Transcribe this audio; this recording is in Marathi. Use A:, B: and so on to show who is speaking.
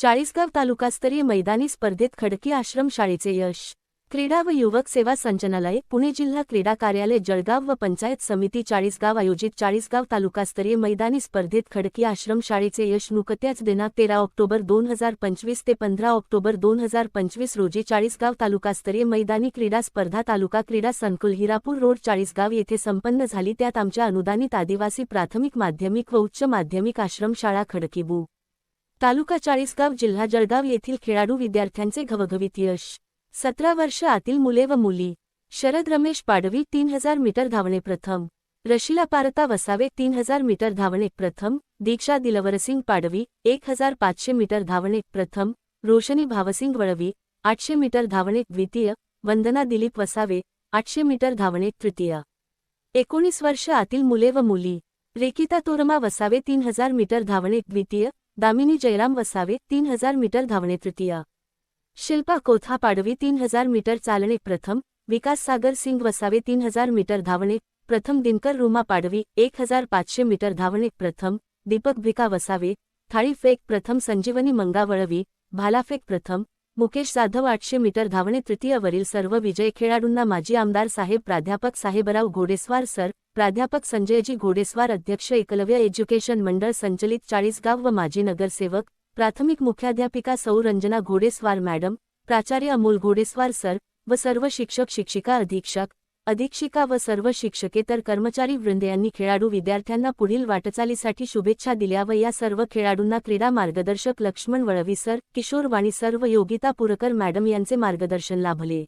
A: चाळीसगाव तालुकास्तरीय मैदानी स्पर्धेत खडकी आश्रम शाळेचे यश. क्रीडा व युवक सेवा संचालनालय पुणे जिल्हा क्रीडा कार्यालय जळगाव व पंचायत समिती चाळीसगाव आयोजित चाळीसगाव तालुकास्तरीय मैदानी स्पर्धेत खडकी आश्रम शाळेचे यश नुकत्याच दिनांक तेरा ऑक्टोबर दोन हजार पंचवीस ते पंधरा ऑक्टोबर दोन हजार पंचवीस रोजी चाळीसगाव तालुकास्तरीय मैदानी क्रीडा स्पर्धा तालुका क्रीडा संकुल हिरापूर रोड चाळीसगाव येथे संपन्न झाली. त्यात आमच्या अनुदानित आदिवासी प्राथमिक माध्यमिक व उच्च माध्यमिक आश्रमशाळा खडकी बु. तालुका चाळीसगाव जिल्हा जळगाव येथील खेळाडू विद्यार्थ्यांचे घवघवीत यश. सतरा वर्ष आतील मुले व मुली. शरद रमेश पाडवी तीन हजार मीटर धावणे प्रथम. रशिला पारता वसावे तीन हजार मीटर धावणे प्रथम. दीक्षा दिलवरसिंग पाडवी एक हजार पाचशे मीटर धावणे प्रथम. रोशनी भावसिंग वळवी आठशे मीटर धावणे द्वितीय. वंदना दिलीप वसावे आठशे मीटर धावणे तृतीय. एकोणीस वर्ष आतील मुले व मुली. रेकिता तोरमा वसावे तीन हजार मीटर धावणे द्वितीय. दामिनी जयराम वसावे तीन हजार मीटर धावणे तृतीय. शिल्पा कोथा पाडवी तीन हजार मीटर चालणे प्रथम. विकास सागर सिंग वसावे तीन हजार मीटर धावणे प्रथम. दिनकर रुमा पाडवी एक हजार पाचशे मीटर धावणे प्रथम. दीपक भिका वसावे थाळी फेक प्रथम. संजीवनी मंगावळवी भालाफेक प्रथम. मुकेश जाधव आठशे मीटर धावणे तृतीयवरील सर्व विजय खेळाडूंना माजी आमदार साहेब प्राध्यापक साहेबराव घोडेस्वार सर प्राध्यापक संजयजी घोडेस्वार अध्यक्ष एकलव्य एज्युकेशन मंडळ संचलित चाळीसगाव व माजी नगरसेवक प्राथमिक मुख्याध्यापिका सौरंजना घोडेस्वार मॅडम प्राचार्य अमोल घोडेस्वार सर व सर्व शिक्षक शिक्षिका अधीक्षक अधीक्षिका व सर्व शिक्षकेतर कर्मचारी वृंद यांनी खेळाडू विद्यार्थ्यांना पुढील वाटचालीसाठी शुभेच्छा दिल्या व या सर्व खेळाडूंना क्रीडा मार्गदर्शक लक्ष्मण वळवी सर किशोर वाणी सर्व योगिता पुरकर मॅडम यांचे मार्गदर्शन लाभले.